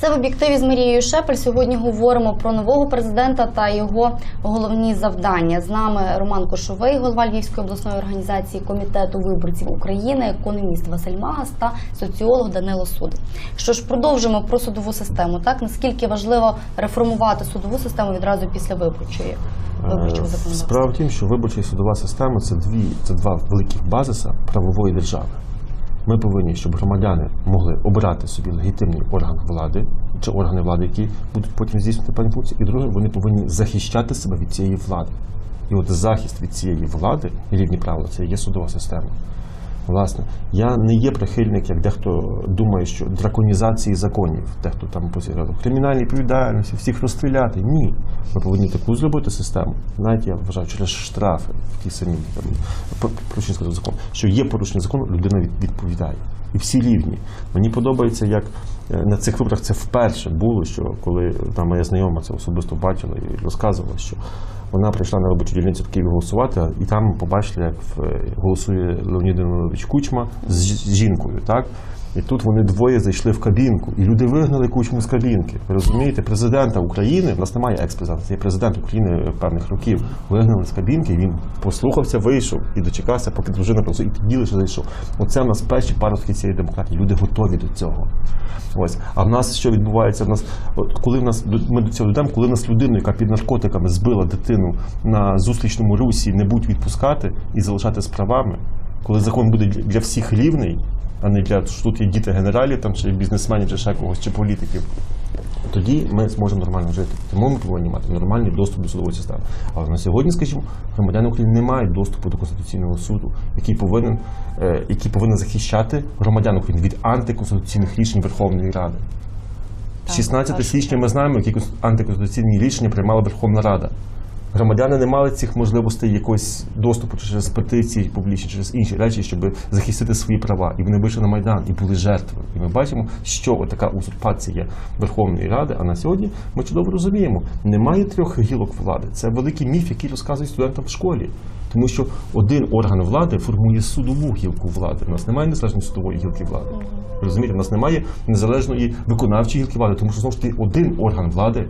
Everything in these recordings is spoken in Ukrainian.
Це в об'єктиві з Марією Шепель. Сьогодні говоримо про нового президента та його головні завдання. З нами Роман Кошовий, голова Львівської обласної організації комітету виборців України, економіст Василь Магас та соціолог Данило Суд. Що ж, продовжимо про судову систему. Так наскільки важливо реформувати судову систему відразу після виборчої виборчого Е, законодавства? Справа в тім, що виборча і судова система це дві це два великих базиса правової держави. Ми повинні, щоб громадяни могли обирати собі легітимний орган влади чи органи влади, які будуть потім здійснювати певні функції. І друге, вони повинні захищати себе від цієї влади. І от захист від цієї влади і рівні правила це є судова система. Власне, я не є прихильник, як дехто думає, що драконізації законів, дехто там позирав кримінальній відповідальності, всіх розстріляти. Ні. Ми повинні таку зробити систему. Навіть я вважаю, через штрафи в тій самій там, порушення сказав закон, що є порушення закону, людина від- відповідає. І всі рівні. Мені подобається, як на цих виборах це вперше було, що коли там моя знайома це особисто бачила і розказувала, що вона прийшла на робочу дільницю в Києві голосувати, і там побачили, як голосує Леонід Данилович Кучма з жінкою. Так? І тут вони двоє зайшли в кабінку, і люди вигнали кучму з кабінки. Ви розумієте, президента України, в нас немає екс-президента, це є президент України певних років. Вигнали з кабінки, він послухався, вийшов і дочекався, поки дружина працює, і тоді лише зайшов. Оце в нас перші паростки цієї демократії. Люди готові до цього. Ось. А в нас що відбувається? В нас, от коли в нас ми до цього дійдемо, коли в нас людину, яка під наркотиками збила дитину на зустрічному русі, не будуть відпускати і залишати з правами, коли закон буде для всіх рівний, а не для що тут є діти генералів, там чи бізнесменів, чи ще когось, чи політиків. Тоді ми зможемо нормально жити. Тому ми повинні мати нормальний доступ до судової системи. Але на сьогодні, скажімо, громадяни України не мають доступу до Конституційного суду, який повинен, е, який повинен захищати громадян України від антиконституційних рішень Верховної Ради. 16 січня ми знаємо, які антиконституційні рішення приймала Верховна Рада. Громадяни не мали цих можливостей якогось доступу через петиції публічні, через інші речі, щоб захистити свої права. І вони вийшли на Майдан і були жертвами. І ми бачимо, що така узурпація Верховної Ради. А на сьогодні ми чудово розуміємо, немає трьох гілок влади. Це великий міф, який розказують студентам в школі. Тому що один орган влади формує судову гілку влади. У нас немає незалежної судової гілки влади. Розумієте, у нас немає незалежної виконавчої гілки влади, тому що знову ж таки один орган влади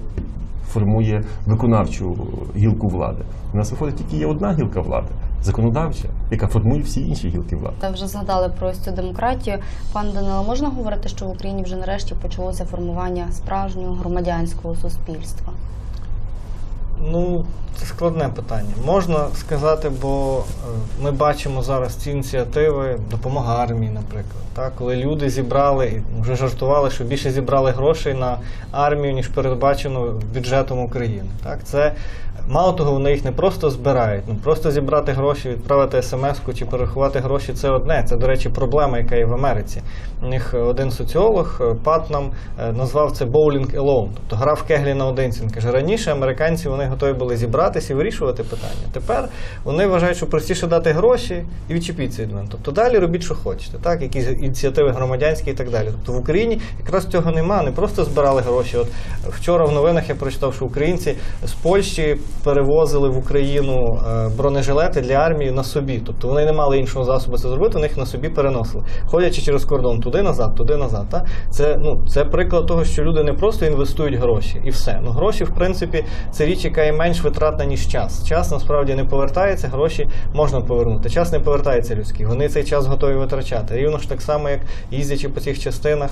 формує виконавчу гілку влади. У нас виходить тільки є одна гілка влади законодавча, яка формує всі інші гілки влади. Та вже згадали про цю демократію. Пан Данило, можна говорити, що в Україні вже нарешті почалося формування справжнього громадянського суспільства? Ну, це складне питання. Можна сказати, бо е, ми бачимо зараз ці ініціативи, допомога армії, наприклад. Так? Коли люди зібрали, вже жартували, що більше зібрали грошей на армію, ніж передбачено бюджетом України. Так? Це Мало того, вони їх не просто збирають, ну просто зібрати гроші, відправити смс-ку чи перерахувати гроші це одне. Це, до речі, проблема, яка є в Америці. У них один соціолог е, Патнам е, назвав це bowling alone, тобто гра в кеглі наодинці. Він каже, раніше американці вони готові були зібратися і вирішувати питання. Тепер вони вважають, що простіше дати гроші і відчепіться від мене. Тобто далі робіть, що хочете, так, якісь ініціативи громадянські і так далі. Тобто в Україні якраз цього нема, не просто збирали гроші. От вчора в новинах я прочитав, що українці з Польщі перевозили в Україну е, бронежилети для армії на собі. Тобто вони не мали іншого засобу це зробити, вони їх на собі переносили, ходячи через кордон туди назад, туди назад. Та? Це ну це приклад того, що люди не просто інвестують гроші і все. Ну гроші, в принципі, це річ, яка є менш витратна ніж час. Час насправді не повертається, гроші можна повернути. Час не повертається людський. Вони цей час готові витрачати. Рівно ж так само, як їздячи по цих частинах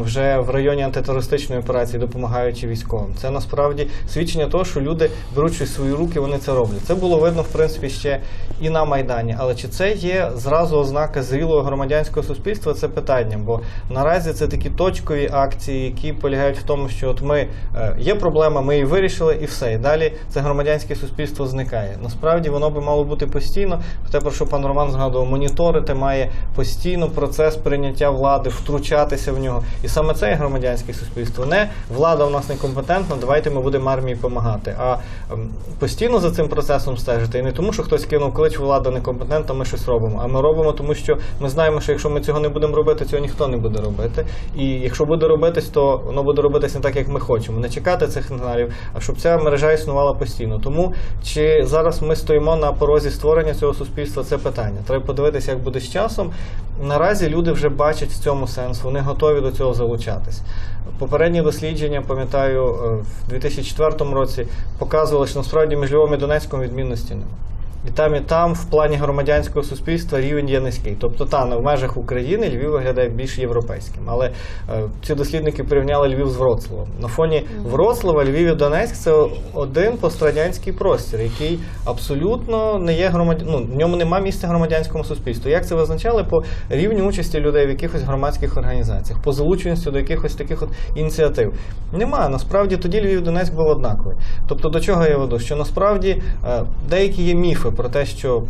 вже в районі антитерористичної операції, допомагаючи військовим. Це насправді свідчення того, що люди беруть в свої руки, вони це роблять. Це було видно, в принципі, ще і на Майдані. Але чи це є зразу ознака зрілого громадянського суспільства? Це питання. Бо наразі це такі точкові акції, які полягають в тому, що от ми е, є проблема, ми її вирішили, і все. І далі це громадянське суспільство зникає. Насправді воно би мало бути постійно. Те, про що пан Роман згадував, моніторити має постійно процес прийняття влади, втручатися в нього. І саме це є громадянське суспільство. Не влада у нас некомпетентна, давайте ми будемо армії допомагати. А ем, постійно за цим процесом стежити. І не тому, що хтось кинув клич, влада некомпетентна, ми щось робимо. А ми робимо, тому що ми знаємо, що якщо ми цього не будемо робити, цього ніхто не буде робити. І якщо буде робитись, то воно буде робитись не так, як ми хочемо. Не чекати цих сигналів, а щоб ця мережа існувала. Існувала постійно. Тому чи зараз ми стоїмо на порозі створення цього суспільства, це питання. Треба подивитися, як буде з часом. Наразі люди вже бачать в цьому сенс, вони готові до цього залучатись. Попередні дослідження, пам'ятаю, е, в 2004 році показували, що насправді між Львовом і Донецьком відмінності немає. І там, і там, в плані громадянського суспільства, рівень є низький. Тобто, та в межах України Львів виглядає більш європейським. Але е, ці дослідники порівняли Львів з Вроцлавом. На фоні Вроцлава, Львів і Донецьк це один пострадянський простір, який абсолютно не є громадян... ну, в ньому немає місця громадянському суспільству. Як це визначали по рівню участі людей в якихось громадських організаціях, по залученості до якихось таких от ініціатив? Нема. Насправді тоді Львів і Донецьк був однаковий. Тобто, до чого я веду? Що насправді е, деякі є міфи про те, що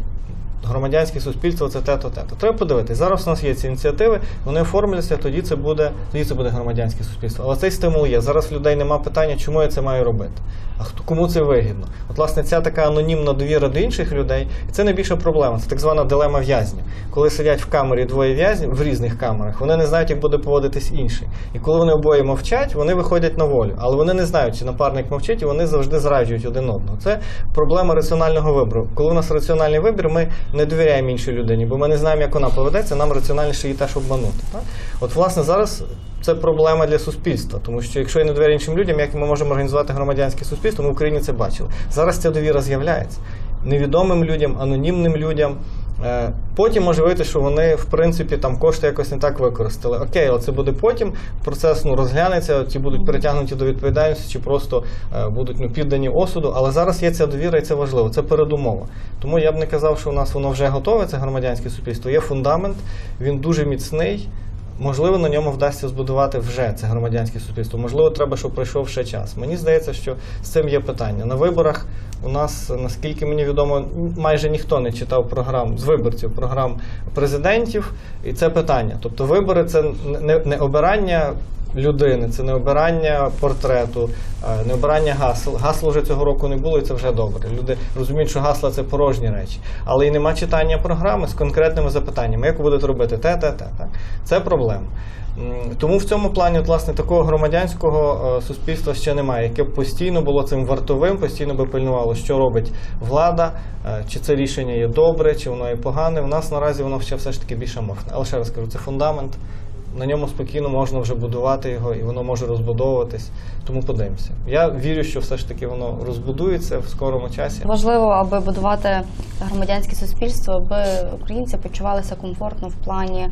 громадянське суспільство це те-то, те-то. Треба подивитись. Зараз у нас є ці ініціативи, вони оформляться, тоді це буде, тоді це буде громадянське суспільство. Але цей стимул є. Зараз в людей нема питання, чому я це маю робити. А хто кому це вигідно? От, власне, ця така анонімна довіра до інших людей, і це найбільша проблема. Це так звана дилема в'язня. Коли сидять в камері двоє в'язнів в різних камерах, вони не знають, як буде поводитись інший. І коли вони обоє мовчать, вони виходять на волю. Але вони не знають, чи напарник мовчить, і вони завжди зраджують один одного. Це проблема раціонального вибору. Коли у нас раціональний вибір, ми не довіряємо іншій людині, бо ми не знаємо, як вона поведеться, нам раціональніше її теж обманути. Так? От, власне, зараз це проблема для суспільства, тому що якщо я не довіряю іншим людям, як ми можемо організувати громадянське суспільство, ми в Україні це бачили. Зараз ця довіра з'являється невідомим людям, анонімним людям. Е, Потім може вийти, що вони в принципі там кошти якось не так використали. Окей, але це буде потім. Процес ну розглянеться, ці будуть притягнуті до відповідальності, чи просто е, будуть ну піддані осуду. Але зараз є ця довіра, і це важливо. Це передумова. Тому я б не казав, що у нас воно вже готове. Це громадянське суспільство. Є фундамент, він дуже міцний. Можливо, на ньому вдасться збудувати вже це громадянське суспільство. Можливо, треба, щоб пройшов ще час. Мені здається, що з цим є питання. На виборах у нас, наскільки мені відомо, майже ніхто не читав програм з виборців, програм президентів, і це питання. Тобто, вибори це не, обирання. Людини, це не обирання портрету, е, не обирання гасл. Гасла вже цього року не було, і це вже добре. Люди розуміють, що гасла це порожні речі. Але і нема читання програми з конкретними запитаннями, як ви будете робити те, те, те. Так? Це проблема. Тому в цьому плані, от, власне, такого громадянського е, суспільства ще немає, яке б постійно було цим вартовим, постійно би пильнувало, що робить влада, е, чи це рішення є добре, чи воно є погане. У нас наразі воно ще все ж таки більш аморфне. Але ще раз кажу, це фундамент. На ньому спокійно можна вже будувати його, і воно може розбудовуватись. Тому подивимося. Я вірю, що все ж таки воно розбудується в скорому часі. Важливо, аби будувати громадянське суспільство, аби українці почувалися комфортно в плані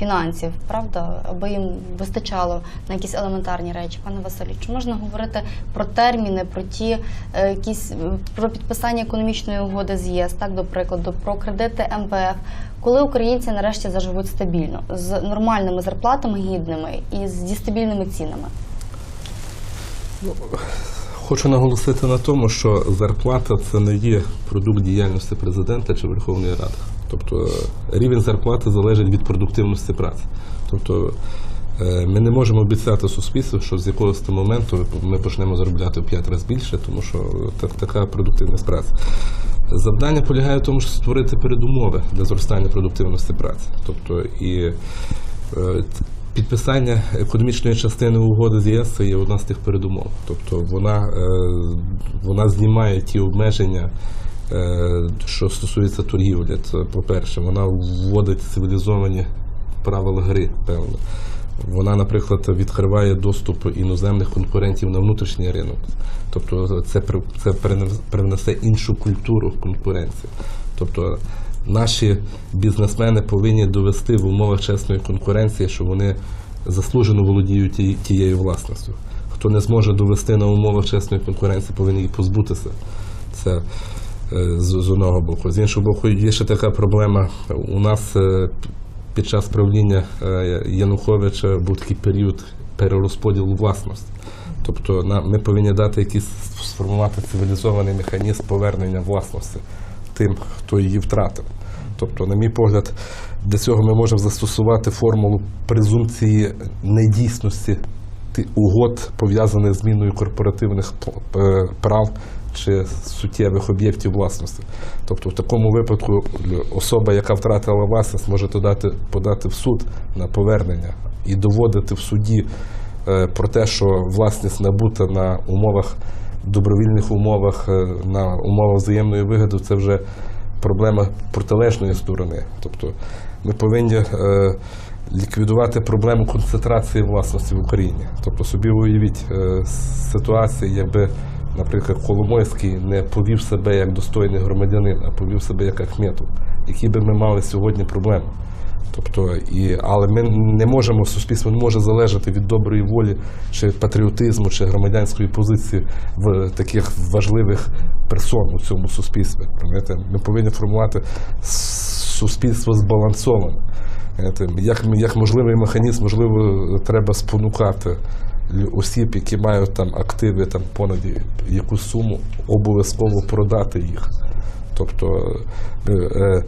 фінансів, правда, аби їм вистачало на якісь елементарні речі. Пане Василю, чи можна говорити про терміни, про ті е, якісь про підписання економічної угоди з ЄС, так до прикладу, про кредити МВФ, коли українці нарешті заживуть стабільно з нормальними зарплатами гідними і з стабільними цінами? Хочу наголосити на тому, що зарплата це не є продукт діяльності президента чи Верховної Ради. Тобто рівень зарплати залежить від продуктивності праці. Тобто е, ми не можемо обіцяти суспільству, що з якогось моменту ми почнемо заробляти в 5 разів більше, тому що так, така продуктивність праці. Завдання полягає в тому, щоб створити передумови для зростання продуктивності праці. Тобто і е, Підписання економічної частини угоди з ЄС це є одна з тих передумов. Тобто вона, е, вона знімає ті обмеження, е, що стосується торгівлі. Це, по-перше, вона вводить цивілізовані правила гри, певно. Вона, наприклад, відкриває доступ іноземних конкурентів на внутрішній ринок. Тобто це, це привнесе іншу культуру конкуренції. Тобто наші бізнесмени повинні довести в умовах чесної конкуренції, що вони заслужено володіють тією власністю. Хто не зможе довести на умовах чесної конкуренції, повинен її позбутися. Це е, з, з одного боку. З іншого боку, є ще така проблема. У нас е, під час правління е, Януковича був такий період перерозподілу власності. Тобто на- ми повинні дати якийсь сформувати цивілізований механізм повернення власності тим, хто її втратив. Тобто, на мій погляд, для цього ми можемо застосувати формулу презумпції недійсності угод, пов'язаних з зміною корпоративних е, прав чи суттєвих об'єктів власності. Тобто, в такому випадку особа, яка втратила власність, може подати, подати в суд на повернення і доводити в суді е, про те, що власність набута на умовах добровільних умовах, е, на умовах взаємної вигоди, це вже проблема протилежної сторони. Тобто ми повинні ліквідувати проблему концентрації власності в Україні. Тобто собі уявіть е, ситуацію, якби, наприклад, Коломойський не повів себе як достойний громадянин, а повів себе як Ахметов, які би ми мали сьогодні проблеми. Тобто, і, але ми не можемо, суспільство не може залежати від доброї волі чи патріотизму, чи громадянської позиції в таких важливих персон у цьому суспільстві. Ми повинні формувати суспільство збалансоване. Як, як можливий механізм, можливо, треба спонукати осіб, які мають там активи там понад якусь суму, обов'язково продати їх. Тобто, е, е,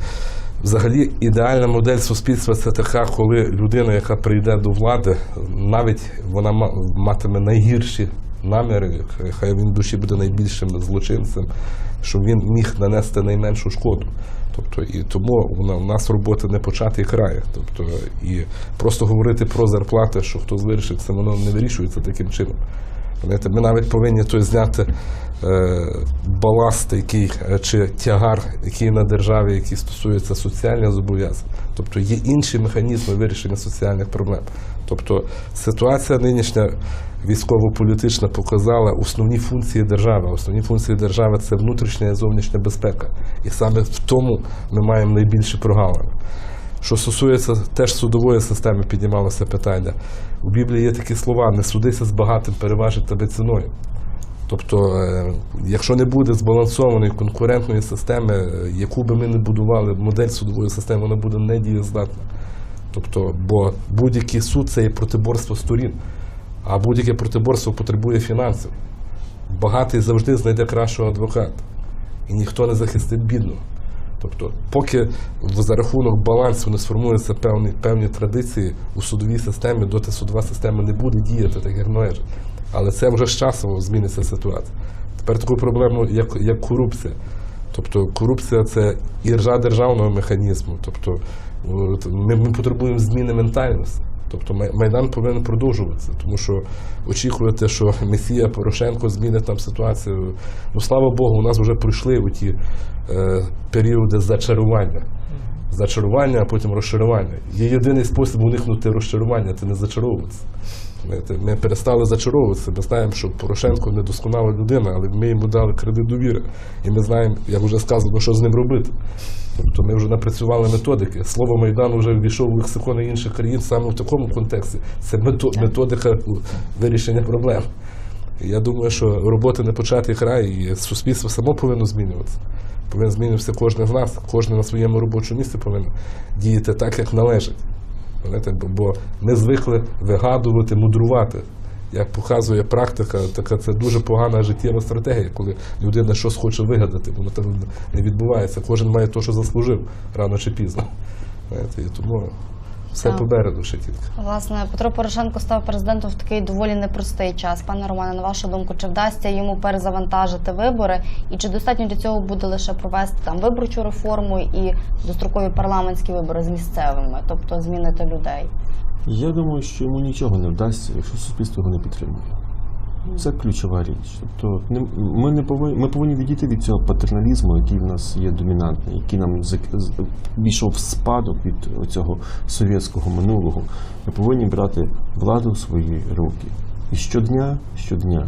взагалі, ідеальна модель суспільства це така, коли людина, яка прийде до влади, навіть вона матиме найгірші наміри, хай- він душі буде найбільшим злочинцем, щоб він міг нанести найменшу шкоду. Тобто, і тому вона, у нас роботи не початий край. Тобто, і просто говорити про зарплати, що хтось вирішить, це воно не вирішується таким чином. Ми навіть повинні то зняти е, баласт, який е, чи тягар, який на державі, який стосується соціальних зобов'язань. Тобто є інші механізми вирішення соціальних проблем. Тобто ситуація нинішня військово-політична показала основні функції держави. Основні функції держави це внутрішня і зовнішня безпека. І саме в тому ми маємо найбільше прогалини. Що стосується теж судової системи, піднімалося питання. У Біблії є такі слова: не судися з багатим, переважить тебе ціною. Тобто, е, якщо не буде збалансованої конкурентної системи, е, яку би ми не будували, модель судової системи, вона буде недієздатна. Тобто, бо будь-який суд це є протиборство сторін, а будь-яке протиборство потребує фінансів. Багатий завжди знайде кращого адвоката, і ніхто не захистить бідного. Тобто, поки за рахунок балансу не сформуються певні, певні традиції у судовій системі, доти судова система не буде діяти так, як належить. Але це вже з часом зміниться ситуація. Тепер таку проблему, як, як корупція. Тобто корупція це іржа державного механізму. Тобто ми, ми потребуємо зміни ментальності. Тобто Майдан повинен продовжуватися, тому що очікувати, що Месія Порошенко змінить там ситуацію. Ну слава Богу, у нас вже пройшли у ті е, періоди зачарування. Зачарування, а потім розчарування. Є єдиний спосіб уникнути розчарування це не зачаровуватися. Знаєте, Ми перестали зачаровуватися. Ми знаємо, що Порошенко недосконала людина, але ми йому дали кредит довіри. І ми знаємо, як вже сказано, що з ним робити. Тобто ми вже напрацювали методики. Слово Майдан вже ввійшов у лексикони інших країн саме в такому контексті. Це методика вирішення проблем. Я думаю, що роботи не початий край, і суспільство само повинно змінюватися. Повинен змінюватися кожен з нас, кожен на своєму робочому місці повинен діяти так, як належить. Бо- Бо ми звикли вигадувати, мудрувати. Як показує практика, така це дуже погана життєва стратегія, коли людина щось хоче вигадати, воно так не відбувається. Кожен має те, що заслужив рано чи пізно. Знаєте, і тому все Так. попереду ще тільки. Власне, Петро Порошенко став президентом в такий доволі непростий час. Пане Романе, на вашу думку, чи вдасться йому перезавантажити вибори, і чи достатньо для цього буде лише провести там виборчу реформу і дострокові парламентські вибори з місцевими, тобто змінити людей? Я думаю, що йому нічого не вдасться, якщо суспільство його не підтримує. Це ключова річ. Тобто не- ми не повинні, ми повинні відійти від цього патерналізму, який в нас є домінантний, який нам пішов в спадок від цього совєтського минулого. Ми повинні брати владу в свої руки. І щодня, щодня,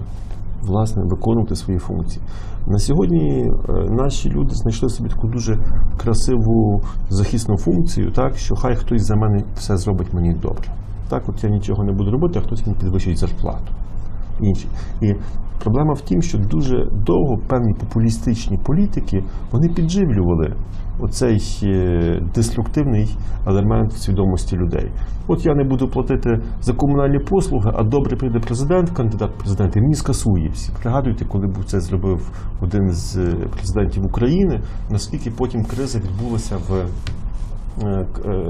власне, виконувати свої функції. На сьогодні е, наші люди знайшли собі таку дуже красиву захисну функцію, так що хай хтось за мене все зробить мені добре. Так, от я нічого не буду робити, а хтось мені підвищить зарплату. Інші. І проблема в тім, що дуже довго певні популістичні політики вони підживлювали оцей е, деструктивний елемент свідомості людей. От я не буду платити за комунальні послуги, а добре прийде президент, кандидат в президенти, мені скасує всі. Пригадуйте, коли був це зробив один з е, президентів України, наскільки потім криза відбулася в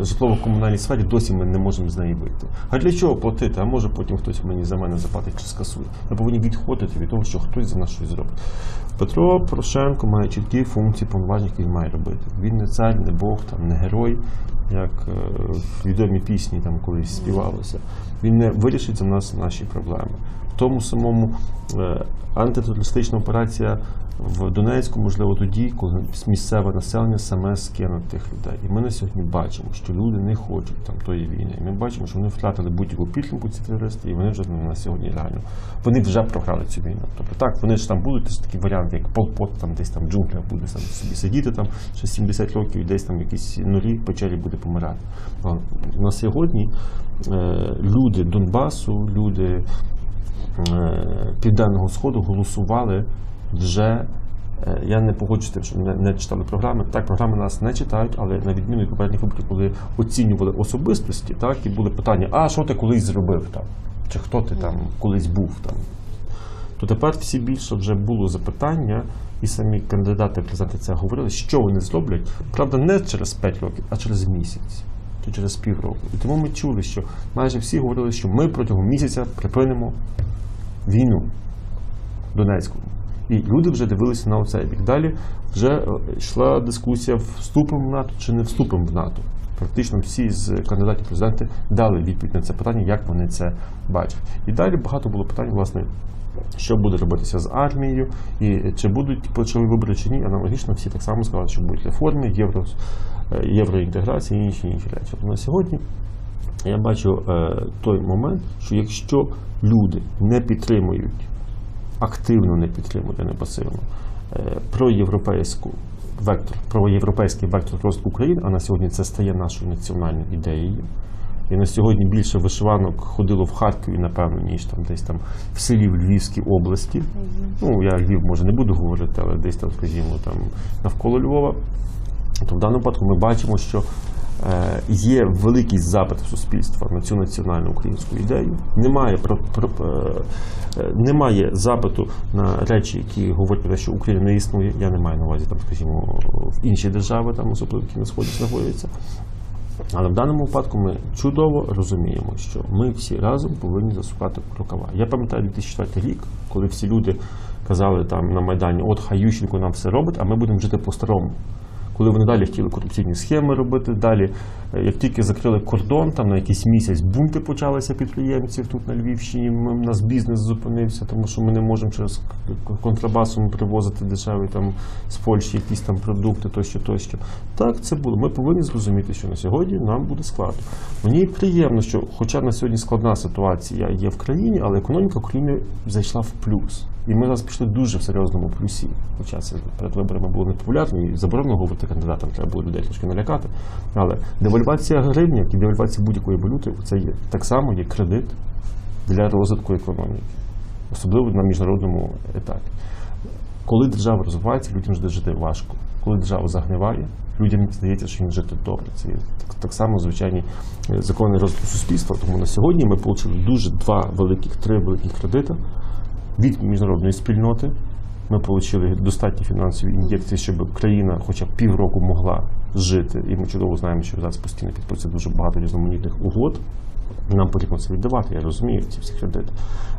житлово-комунальній сфері досі ми не можемо з неї вийти. А для чого платити? А може потім хтось мені за мене заплатить чи скасує. Ми повинні відходити від того, що хтось за нас щось зробить. Петро Порошенко має чіткі функції повноважень, які він має робити. Він не цар, не Бог, там, не герой, як е, в відомій пісні там колись співалося. Він не вирішить за нас наші проблеми. Тому самому е, антитерористична операція в Донецьку, можливо, тоді, коли місцеве населення саме скине тих людей. І ми на сьогодні бачимо, що люди не хочуть там тої війни. І ми бачимо, що вони втратили будь-яку підтримку ці терористи, і вони вже на сьогодні реально вони вже програли цю війну. Тобто так, вони ж там будуть ж такі варіанти, як Полпот, там десь там джунглях буде там собі сидіти там ще 70 років, і десь там якісь нулі печері буде помирати. На сьогодні е, люди Донбасу, люди Південного Сходу голосували вже. е, Я не погоджуюся з тим, що не, не читали програми. Так, програми нас не читають, але на відміну від попередніх виборів, коли оцінювали особистості, так і були питання: а що ти колись зробив там? Чи хто ти там колись був там? То тепер всі більше вже було запитання, і самі кандидати в президенти це говорили, що вони зроблять. Правда, не через 5 років, а через місяць чи через півроку. І тому ми чули, що майже всі говорили, що ми протягом місяця припинимо війну Донецьку. І люди вже дивилися на оцей бік. Далі вже е, йшла дискусія, вступимо в НАТО чи не вступимо в НАТО. Практично всі з кандидатів президенти дали відповідь на це питання, як вони це бачать. І далі багато було питань, власне, що буде робитися з армією, і чи будуть почали вибори чи ні. Аналогічно всі так само сказали, що будуть реформи, євро, е, євроінтеграція і інші інші речі. На сьогодні я бачу е, той момент, що якщо люди не підтримують, активно не підтримують, а не пасивно, е, проєвропейську вектор, проєвропейський вектор розвитку України, а на сьогодні це стає нашою національною ідеєю. І на сьогодні більше вишиванок ходило в Харкові, напевно, ніж там десь там в селі в Львівській області. Ну, я Львів може не буду говорити, але десь там, скажімо, там навколо Львова. То в даному випадку ми бачимо, що е, є великий запит суспільства на цю національну українську ідею. Немає про, про, е, немає запиту на речі, які говорять про те, що Україна не існує. Я не маю на увазі там, скажімо, в інші держави, там особливо які на сході знаходяться. Але в даному випадку ми чудово розуміємо, що ми всі разом повинні засукати рукава. Я пам'ятаю 2004 рік, коли всі люди казали там на Майдані, от хай Ющенко нам все робить, а ми будемо жити по-старому. Коли вони далі хотіли корупційні схеми робити, далі, е, як тільки закрили кордон, там на якийсь місяць бунти почалися підприємців тут на Львівщині. Ми, у нас бізнес зупинився, тому що ми не можемо через контрабасом привозити дешеві там з Польщі якісь там продукти, тощо, тощо. Так, це було. Ми повинні зрозуміти, що на сьогодні нам буде складно. Мені приємно, що, хоча на сьогодні складна ситуація є в країні, але економіка України зайшла в плюс. І ми зараз пішли дуже в серйозному плюсі. Хоча це перед виборами було непопулярно і заборонено говорити кандидатам, треба було людей трошки налякати. Але девальвація гривні, як і девальвація будь-якої валюти, це є так само є кредит для розвитку економіки, особливо на міжнародному етапі. Коли держава розвивається, людям жити важко. Коли держава загниває, людям здається, що їм жити добре. Це так, так само звичайні е, закони розвитку суспільства. Тому на сьогодні ми отримали дуже два великих, три великих кредита від міжнародної спільноти. Ми отримали достатні фінансові ін'єкції, щоб країна хоча б півроку могла жити. І ми чудово знаємо, що зараз постійно підписується дуже багато різноманітних угод. Нам потрібно це віддавати, я розумію ці всі кредити.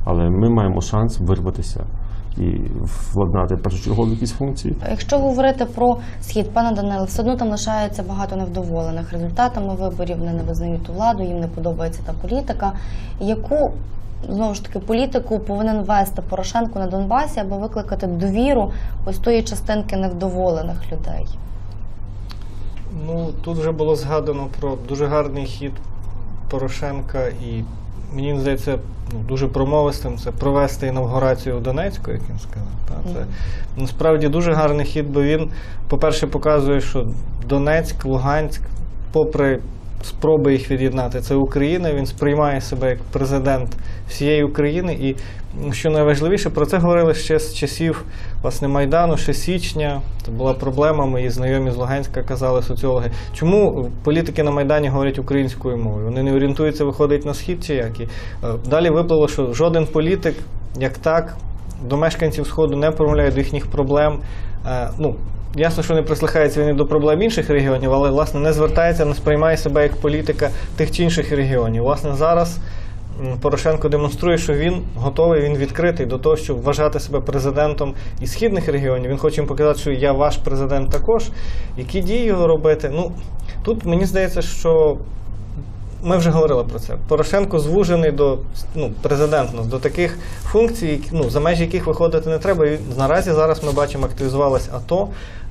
Але ми маємо шанс вирватися і владнати першочергові якісь функції. Якщо говорити про схід, пане Даниле, все одно там лишається багато невдоволених результатами виборів. Вони не визнають ту владу, їм не подобається та політика. Яку знову ж таки політику повинен вести Порошенко на Донбасі, аби викликати довіру ось тої частинки невдоволених людей? Ну, тут вже було згадано про дуже гарний хід Порошенка, і мені здається, ну, дуже промовистим це провести інавгурацію в Донецьку, як він сказав. Та, це насправді дуже гарний хід, бо він, по-перше, показує, що Донецьк, Луганськ, попри спроби їх від'єднати, це Україна. Він сприймає себе як президент всієї України. І що найважливіше, про це говорили ще з часів власне Майдану, ще січня. Це була проблема. Мої знайомі з Луганська казали соціологи. Чому політики на Майдані говорять українською мовою? Вони не орієнтуються, виходить на схід чи як? І, е, Далі виплило, що жоден політик, як так, до мешканців Сходу не промовляє до їхніх проблем. Е, Ну, Ясно, що не прислухається він і до проблем інших регіонів, але власне не звертається, не сприймає себе як політика тих чи інших регіонів. Власне, зараз Порошенко демонструє, що він готовий, він відкритий до того, щоб вважати себе президентом і східних регіонів. Він хоче їм показати, що я ваш президент також. Які дії його робити? Ну тут мені здається, що ми вже говорили про це. Порошенко звужений до ну, президент до таких функцій, ну, за межі яких виходити не треба. І наразі зараз ми бачимо, активізувалась АТО.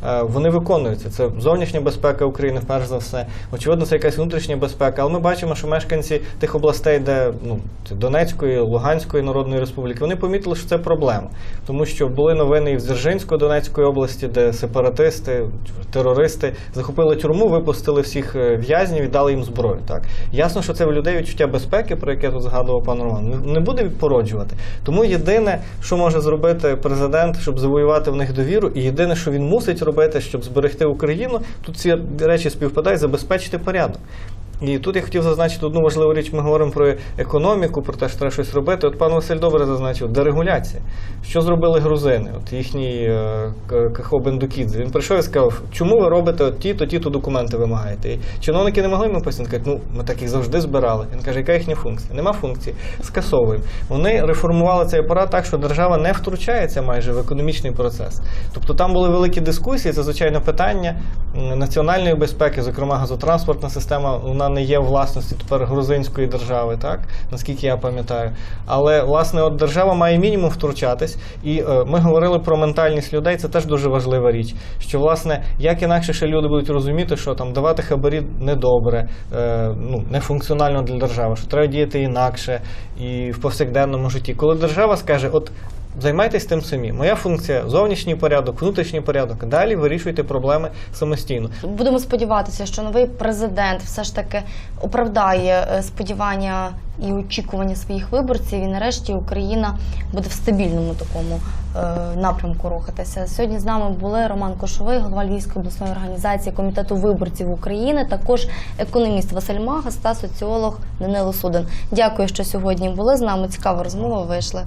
Е, Вони виконуються. Це зовнішня безпека України, перш за все. Очевидно, це якась внутрішня безпека. Але ми бачимо, що мешканці тих областей, де ну, це Донецької, Луганської Народної Республіки, вони помітили, що це проблема. Тому що були новини і в Дзержинської Донецької області, де сепаратисти, терористи захопили тюрму, випустили всіх е, в'язнів і дали їм зброю. Так ясно, що це в людей відчуття безпеки, про яке тут згадував пан Роман, не- буде породжувати. Тому єдине, що може зробити президент, щоб завоювати в них довіру, і єдине, що він мусить робити, щоб зберегти Україну, тут ці речі співпадають, забезпечити порядок. І тут я хотів зазначити одну важливу річ. Ми говоримо про економіку, про те, що треба щось робити. От пан Василь добре зазначив, дерегуляція. Що зробили грузини? От їхній е, Кахо Бендукідзе. Він прийшов і сказав, чому ви робите от ті-то, ті-то документи вимагаєте? І чиновники не могли йому пояснити, кажуть, ну ми так їх завжди збирали. Він каже, яка їхня функція? Нема функції, скасовуємо. Вони реформували цей апарат так, що держава не втручається майже в економічний процес. Тобто там були великі дискусії, це звичайно питання національної безпеки, зокрема газотранспортна система, вона не є власності тепер грузинської держави, так наскільки я пам'ятаю. Але власне, от держава має мінімум втручатись, і е, ми говорили про ментальність людей. Це теж дуже важлива річ. Що власне, як інакше ще люди будуть розуміти, що там давати хабарі недобре, е, ну не функціонально для держави, що треба діяти інакше і в повсякденному житті. Коли держава скаже, от. Займайтесь тим самі. Моя функція зовнішній порядок, внутрішній порядок. Далі вирішуйте проблеми самостійно. Будемо сподіватися, що новий президент все ж таки оправдає е, сподівання і очікування своїх виборців, і нарешті Україна буде в стабільному такому е, напрямку рухатися. Сьогодні з нами були Роман Кошовий, голова Львівської обласної організації комітету виборців України, також економіст Василь Магас та соціолог Данило Судин. Дякую, що сьогодні були з нами. Цікава розмова вийшла.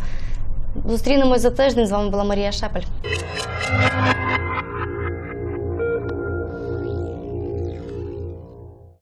Зустрінемось за тиждень. З вами була Марія Шепель.